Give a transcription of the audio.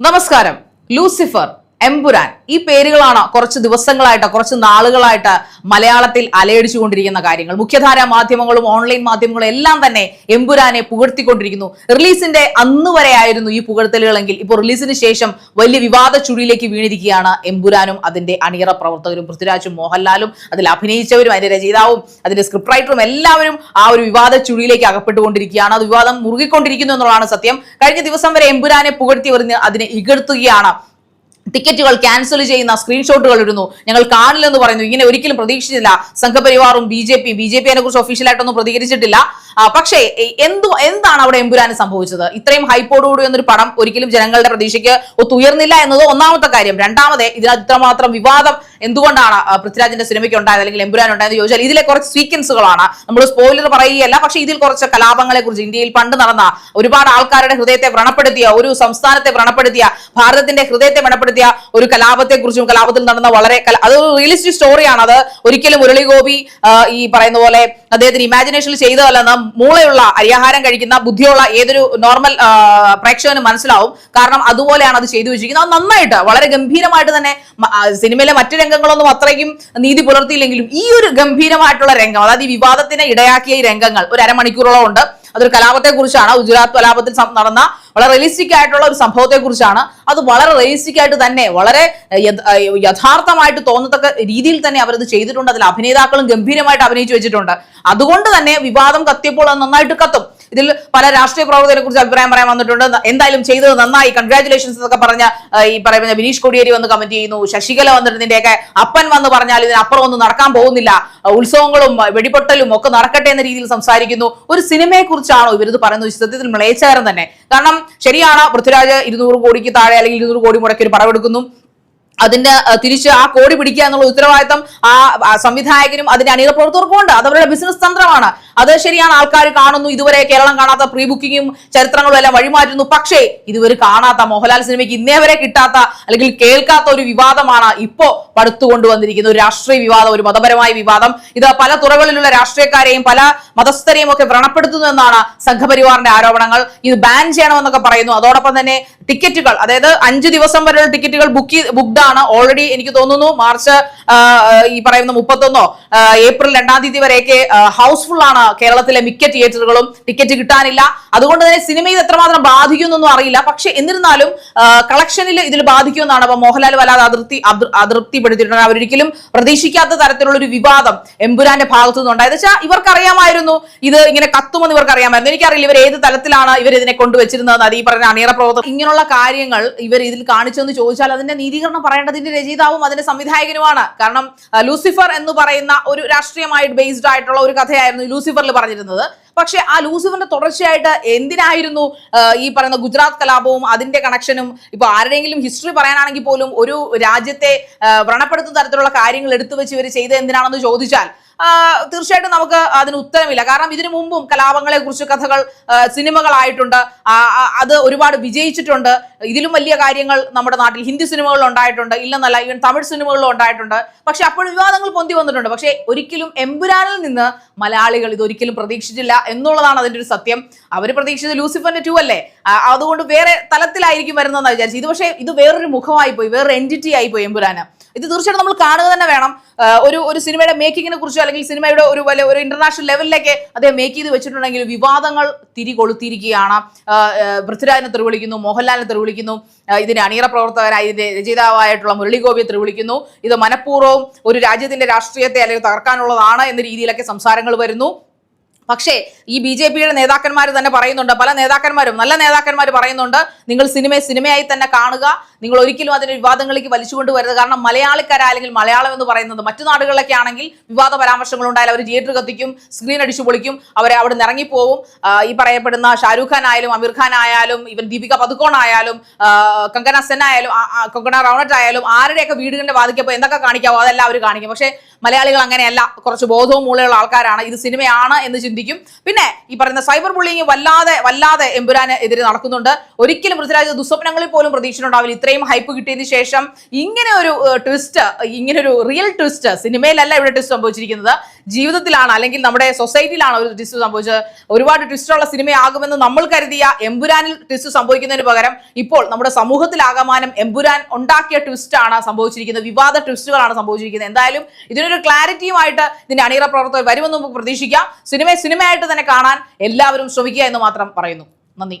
നമസ്കാരം. ലൂസിഫർ എംപുരാൻ ഈ പേരുകളാണ് കുറച്ച് ദിവസങ്ങളായിട്ട് കുറച്ച് നാളുകളായിട്ട് മലയാളത്തിൽ അലയടിച്ചുകൊണ്ടിരിക്കുന്ന കാര്യങ്ങൾ. മുഖ്യധാര മാധ്യമങ്ങളും ഓൺലൈൻ മാധ്യമങ്ങളും എല്ലാം തന്നെ എംപുരാനെ പുകഴ്ത്തിക്കൊണ്ടിരിക്കുന്നു. റിലീസിന്റെ അന്ന് വരെ ആയിരുന്നു ഈ പുകഴ്ത്തലുകളെങ്കിൽ ഇപ്പോൾ റിലീസിന് ശേഷം വലിയ വിവാദ ചുഴിയിലേക്ക് വീണിരിക്കുകയാണ് എംപുരാനും അതിന്റെ അണിയറ പ്രവർത്തകരും പൃഥ്വിരാജും മോഹൻലാലും അതിൽ അഭിനയിച്ചവരും അതിന്റെ രചയിതാവും അതിന്റെ സ്ക്രിപ്റ്റ് റൈറ്ററും എല്ലാവരും ആ ഒരു വിവാദ ചുഴിയിലേക്ക് അകപ്പെട്ടുകൊണ്ടിരിക്കുകയാണ്. അത് വിവാദം മുറുകിക്കൊണ്ടിരിക്കുന്നു എന്നുള്ളതാണ് സത്യം. കഴിഞ്ഞ ദിവസം വരെ എംപുരാനെ പുകഴ്ത്തിവറിഞ്ഞ് അതിനെ ഇകഴ്ത്തുകയാണ് ടിക്കറ്റുകൾ ക്യാൻസൽ ചെയ്യുന്ന സ്ക്രീൻഷോട്ടുകൾ ഇടുന്നു. ഞങ്ങൾ കാണില്ലെന്ന് പറയുന്നു. ഇങ്ങനെ ഒരിക്കലും പ്രതീക്ഷിച്ചില്ല. സംഘപരിവാറും B J P B J P അതിനെ കുറിച്ച് ഒഫീഷ്യലായിട്ടൊന്നും പ്രതികരിച്ചിട്ടില്ല. പക്ഷേ എന്തോ എന്തു എന്താണ് അവിടെ എമ്പുരാന് സംഭവിച്ചത്? ഇത്രയും ഹൈപ്പോടുകൂടി എന്നൊരു പടം ഒരിക്കലും ജനങ്ങളുടെ പ്രതീക്ഷയ്ക്ക് ഒത്തുയർന്നില്ല എന്നത് ഒന്നാമത്തെ കാര്യം. രണ്ടാമത് ഇതിനകത്ത് ഇത്രമാത്രം വിവാദം എന്തുകൊണ്ടാണ് പൃഥ്വിരാജിന്റെ സിനിമയ്ക്ക് ഉണ്ടായത് അല്ലെങ്കിൽ എമ്പുരാൻ ഉണ്ടായെന്ന് ചോദിച്ചാൽ ഇതിലെ കുറച്ച് സീക്വൻസുകളാണ് നമ്മൾ സ്പോയിലർ പറയുകയല്ല പക്ഷേ ഇതിൽ കുറച്ച് കലാപങ്ങളെ കുറിച്ച് ഇന്ത്യയിൽ പണ്ട് നടന്ന ഒരുപാട് ആൾക്കാരുടെ ഹൃദയത്തെ വ്രണപ്പെടുത്തിയ ഒരു സംസ്ഥാനത്തെ വ്രണപ്പെടുത്തിയ ഭാരതത്തിന്റെ ഹൃദയത്തെ വ്രണപ്പെടുത്തിയ ഒരു കലാപത്തെ കുറിച്ചും കലാപത്തിൽ നടന്ന വളരെ അത് റിയലിസ്റ്റിക് സ്റ്റോറിയാണ് അത് ഒരിക്കലും മുരളി ഗോപി ഈ പറയുന്ന പോലെ അദ്ദേഹത്തിന് ഇമാജിനേഷനിൽ ചെയ്തതല്ലെന്ന് മൂളയുള്ള അരിയാഹാരം കഴിക്കുന്ന ബുദ്ധിയുള്ള ഏതൊരു നോർമൽ പ്രേക്ഷകനും മനസ്സിലാവും. കാരണം അതുപോലെയാണ് അത് ചെയ്തു വെച്ചിരിക്കുന്നത്. അത് നന്നായിട്ട് വളരെ ഗംഭീരമായിട്ട് തന്നെ സിനിമയിലെ മറ്റു രംഗങ്ങളൊന്നും അത്രയ്ക്കും നീതി പുലർത്തിയില്ലെങ്കിലും ഈ ഒരു ഗംഭീരമായിട്ടുള്ള രംഗം അതായത് ഈ വിവാദത്തിന് ഇടയാക്കിയ രംഗങ്ങൾ ഒരു അരമണിക്കൂറോളം ഉണ്ട്. അതൊരു കലാപത്തെ കുറിച്ചാണ് ഗുജറാത്ത് കലാപത്തിൽ നടന്ന വളരെ റിയലിസ്റ്റിക് ആയിട്ടുള്ള ഒരു സംഭവത്തെ കുറിച്ചാണ് അത് വളരെ റിയലിസ്റ്റിക് ആയിട്ട് തന്നെ വളരെ യഥാർത്ഥമായിട്ട് തോന്നത്തക്ക രീതിയിൽ തന്നെ അവരത് ചെയ്തിട്ടുണ്ട്. അതിൽ അഭിനേതാക്കളും ഗംഭീരമായിട്ട് അഭിനയിച്ചു വെച്ചിട്ടുണ്ട്. അതുകൊണ്ട് തന്നെ വിവാദം കത്തിയപ്പോൾ അത് നന്നായിട്ട് കത്തും. ഇതിൽ പല രാഷ്ട്രീയ പ്രവർത്തകരെ കുറിച്ച് അഭിപ്രായം പറയാൻ വന്നിട്ടുണ്ട്. എന്തായാലും ചെയ്തത് നന്നായി. കൺഗ്രാചുലേഷൻസ് എന്നൊക്കെ പറഞ്ഞ ഈ പറയുന്ന വിനീഷ് കൊടിയേരി വന്ന് കമന്റ് ചെയ്യുന്നു. ശശികല വന്നിട്ട് ഇതിന്റെയൊക്കെ അപ്പൻ വന്ന് പറഞ്ഞാൽ ഇതിനപ്പുറം ഒന്നും നടക്കാൻ പോകുന്നില്ല. ഉത്സവങ്ങളും വെടിപൊട്ടലും ഒക്കെ നടക്കട്ടെ എന്ന രീതിയിൽ സംസാരിക്കുന്നു. ഒരു സിനിമയെ കുറിച്ചാണോ ഇവരിത് പറയുന്നത്? സത്യത്തിൽ മ്ലേച്ചകരം തന്നെ. കാരണം ശരിയാണ് പൃഥ്വിരാജ് ഇരുന്നൂറ് കോടിക്ക് താഴെ അല്ലെങ്കിൽ ഇരുന്നൂറ് കോടി മുടക്കി ഒരു പടമെടുക്കുന്നു. അതിന്റെ തിരിച്ച് ആ കോടി പിടിക്കുക എന്നുള്ള ഉത്തരവാദിത്തം ആ സംവിധായകനും അതിന്റെ അണിയറ ഉണ്ട്. അത് അവരുടെ ബിസിനസ് തന്ത്രമാണ്. അത് ശരിയാണ്. ആൾക്കാർ കാണുന്നു. ഇതുവരെ കേരളം കാണാത്ത പ്രീ ബുക്കിങ്ങും ചരിത്രങ്ങളും എല്ലാം വഴിമാറ്റുന്നു. പക്ഷേ ഇതുവരെ കാണാത്ത മോഹൻലാൽ സിനിമയ്ക്ക് ഇന്നേ വരെ കിട്ടാത്ത അല്ലെങ്കിൽ കേൾക്കാത്ത ഒരു വിവാദമാണ് ഇപ്പോ പടുത്തു കൊണ്ടുവന്നിരിക്കുന്നത് ഒരു രാഷ്ട്രീയ വിവാദം ഒരു മതപരമായ വിവാദം. ഇത് പല തുറകളിലുള്ള രാഷ്ട്രീയക്കാരെയും പല മതസ്ഥരെയും ഒക്കെ വ്രണപ്പെടുത്തുന്നു എന്നാണ് സംഘപരിവാറിന്റെ ആരോപണങ്ങൾ. ഇത് ബാൻ ചെയ്യണമെന്നൊക്കെ പറയുന്നു. അതോടൊപ്പം തന്നെ ടിക്കറ്റുകൾ അതായത് അഞ്ച് ദിവസം വരെയുള്ള ടിക്കറ്റുകൾ ബുക്ക് ബുക്ക്ഡ് ആണ്. ഓൾറെഡി എനിക്ക് തോന്നുന്നു മാർച്ച് ഈ പറയുന്ന മുപ്പത്തൊന്നോ ഏപ്രിൽ രണ്ടാം തീയതി വരെയൊക്കെ ഹൗസ്ഫുൾ ആണ് കേരളത്തിലെ മിക്ക തിയേറ്ററുകളും ടിക്കറ്റ് കിട്ടാനില്ല. അതുകൊണ്ട് തന്നെ സിനിമയിൽ എത്രമാത്രം ബാധിക്കുമെന്നൊന്നും അറിയില്ല. പക്ഷെ എന്നിരുന്നാലും കളക്ഷനിൽ ഇതിൽ ബാധിക്കുമെന്നാണ് അപ്പൊ മോഹൻലാൽ വല്ലാതെ അതിർത്തി അതൃ- അതൃപ്തിപ്പെടുത്തിയിട്ടുണ്ട് അവരൊരിക്കലും പ്രതീക്ഷിക്കാത്ത തരത്തിലുള്ള ഒരു വിവാദം എമ്പുരാന്റെ ഭാഗത്തു നിന്നുണ്ടായത് വെച്ചാൽ ഇവർക്കറിയാമായിരുന്നു. ഇത് ഇങ്ങനെ കത്തുമെന്ന് ഇവർക്ക് അറിയാമായിരുന്നു എനിക്കറിയില്ല ഇവർ ഏത് തലത്തിലാണ് ഇവർ ഇതിനെ കൊണ്ടുവച്ചിരുന്നത് അത് ഈ പറഞ്ഞ അണിയറ പ്രവർത്തനം ഇങ്ങനെയുള്ള കാര്യങ്ങൾ ഇവർ ഇതിൽ കാണിച്ചെന്ന് ചോദിച്ചാൽ അതിന്റെ നീതീകരണം പറയേണ്ടതിന്റെ രചയിതാവും അതിന്റെ സംവിധായകനുമാണ്. കാരണം ലൂസിഫർ എന്ന് പറയുന്ന ഒരു രാഷ്ട്രീയമായിട്ട് ബേസ്ഡ് ആയിട്ടുള്ള ഒരു കഥയായിരുന്നു പറഞ്ഞിരുന്നത്. പക്ഷെ ആ ലൂസിഫറിന്റെ തുടർച്ചയായിട്ട് എന്തിനായിരുന്നു ഈ പറയുന്ന ഗുജറാത്ത് കലാപവും അതിന്റെ കണക്ഷനും? ഇപ്പൊ ആരുടെയെങ്കിലും ഹിസ്റ്ററി പറയാനാണെങ്കിൽ പോലും ഒരു രാജ്യത്തെ വ്രണപ്പെടുത്തുന്ന തരത്തിലുള്ള കാര്യങ്ങൾ എടുത്തു വെച്ച് ഇവർ ചെയ്ത് എന്തിനാണെന്ന് ചോദിച്ചാൽ തീർച്ചയായിട്ടും നമുക്ക് അതിന് ഉത്തരമില്ല. കാരണം ഇതിനു മുമ്പും കലാപങ്ങളെ കുറിച്ച് കഥകൾ സിനിമകളായിട്ടുണ്ട്. അത് ഒരുപാട് വിജയിച്ചിട്ടുണ്ട്. ഇതിലും വലിയ കാര്യങ്ങൾ നമ്മുടെ നാട്ടിൽ ഹിന്ദി സിനിമകളിൽ ഉണ്ടായിട്ടുണ്ട്. ഇല്ലെന്നല്ല ഈവൻ തമിഴ് സിനിമകളിലും ഉണ്ടായിട്ടുണ്ട്. പക്ഷെ അപ്പോൾ വിവാദങ്ങൾ പൊന്തി വന്നിട്ടുണ്ട്. പക്ഷേ ഒരിക്കലും എമ്പുരാനിൽ നിന്ന് മലയാളികൾ ഇതൊരിക്കലും പ്രതീക്ഷിച്ചില്ല എന്നുള്ളതാണ് അതിന്റെ ഒരു സത്യം. അവർ പ്രതീക്ഷിച്ചത് ലൂസിഫറിന്റെ ടു അല്ലേ? അതുകൊണ്ട് വേറെ തലത്തിലായിരിക്കും വരുന്നതെന്ന് വിചാരിച്ചു ഇത് പക്ഷേ ഇത് വേറൊരു മുഖമായി പോയി വേറൊരു എന്റിറ്റി ആയി പോയി എമ്പുരാന്. ഇത് തീർച്ചയായിട്ടും നമ്മൾ കാണുക തന്നെ വേണം. ഒരു ഒരു സിനിമയുടെ മേക്കിങ്ങിനെ കുറിച്ചോ അല്ലെങ്കിൽ സിനിമയുടെ ഒരു വലിയ ഒരു ഇന്റർനാഷണൽ ലെവലിലേക്ക് അദ്ദേഹം മേക്ക് ചെയ്ത് വെച്ചിട്ടുണ്ടെങ്കിൽ വിവാദങ്ങൾ തിരി കൊളുത്തിരിക്കുകയാണ് പൃഥ്വിരാജിനെ തെറിവിളിക്കുന്നു മോഹൻലാലിനെ തെറിവിളിക്കുന്നു ഇതിന്റെ അണിയറ പ്രവർത്തകരായ ഇതിന്റെ രചയിതാവായിട്ടുള്ള മുരളിഗോപിയെ തെറിവിളിക്കുന്നു. ഇത് മനഃപൂർവം ഒരു രാജ്യത്തിന്റെ രാഷ്ട്രീയത്തെ അല്ലെങ്കിൽ തകർക്കാനുള്ളതാണ് എന്ന രീതിയിലൊക്കെ സംസാരങ്ങൾ വരുന്നു. പക്ഷേ ഈ ബി ജെ പിയുടെ നേതാക്കന്മാർ തന്നെ പറയുന്നുണ്ട് പല നേതാക്കന്മാരും നല്ല നേതാക്കന്മാർ പറയുന്നുണ്ട് നിങ്ങൾ സിനിമയെ സിനിമയായി തന്നെ കാണുക നിങ്ങൾ ഒരിക്കലും അതിന് വിവാദങ്ങളിലേക്ക് വലിച്ചുകൊണ്ട് വരരുത് കാരണം മലയാളിക്കര അല്ലെങ്കിൽ മലയാളം എന്ന് പറയുന്നത് മറ്റു നാടുകളിലൊക്കെ ആണെങ്കിൽ വിവാദ പരാമർശങ്ങൾ ഉണ്ടായാൽ അവർ തിയേറ്റർ കത്തിക്കും സ്ക്രീൻ അടിച്ചു പൊളിക്കും അവരെ അവിടെ നിന്ന് ഇറങ്ങിപ്പോവും. ഈ പറയപ്പെടുന്ന ഷാരൂഖ് ഖാൻ ആയാലും അമീർ ഖാൻ ആയാലും ഇവൻ ദീപിക പതുക്കോൺ ആയാലും കങ്കന സെൻ ആയാലും കൊങ്കണ റൗണറ്റ് ആയാലും ആരുടെയൊക്കെ വീടുകളുടെ വാദിക്കപ്പോൾ എന്തൊക്കെ കാണിക്കാവോ അതെല്ലാം അവർ കാണിക്കും. പക്ഷേ മലയാളികൾ അങ്ങനെയല്ല കുറച്ച് ബോധവും മൂളയുള്ള ആൾക്കാരാണ് ഇത് സിനിമയാണ് എന്ന് ചിന്തിക്കും. പിന്നെ ഈ പറയുന്ന സൈബർ ബുള്ളിങ് വല്ലാതെ വല്ലാതെ എമ്പുരാന് എതിരെ നടക്കുന്നുണ്ട്. ഒരിക്കലും പൃഥ്വിരാജ് ദുസ്വപ്നങ്ങളിൽ പോലും പ്രതീക്ഷിച്ചിട്ടുണ്ടാവില്ല. ഇത്രയും ഹൈപ്പ് കിട്ടിയതിന് ശേഷം ഇങ്ങനെ ഒരു ട്വിസ്റ്റ് ഇങ്ങനെ ഒരു റിയൽ ട്വിസ്റ്റ് സിനിമയിലല്ല ഇവിടെ ട്വിസ്റ്റ് സംഭവിച്ചിരിക്കുന്നത്. ജീവിതത്തിലാണ് അല്ലെങ്കിൽ നമ്മുടെ സൊസൈറ്റിയിലാണ് ഒരു ട്വിസ്റ്റ് സംഭവിച്ചത്. ഒരുപാട് ട്വിസ്റ്റുള്ള സിനിമയാകുമെന്ന് നമ്മൾ കരുതിയ എമ്പുരാനിൽ ട്വിസ്റ്റ് സംഭവിക്കുന്നതിന് പകരം ഇപ്പോൾ നമ്മുടെ സമൂഹത്തിലാകമാനം എമ്പുരാൻ ഉണ്ടാക്കിയ ട്വിസ്റ്റാണ് സംഭവിച്ചിരിക്കുന്നത്. വിവാദ ട്വിസ്റ്റുകളാണ് സംഭവിച്ചിരിക്കുന്നത്. എന്തായാലും ഇതിനൊരു ക്ലാരിറ്റിയുമായിട്ട് ഇതിന്റെ അണിയറ പ്രവർത്തകർ വരുമെന്ന് നമുക്ക് പ്രതീക്ഷിക്കാം. സിനിമയെ സിനിമയായിട്ട് തന്നെ കാണാൻ എല്ലാവരും ശ്രമിക്കുക എന്ന് മാത്രം പറയുന്നു. നന്ദി.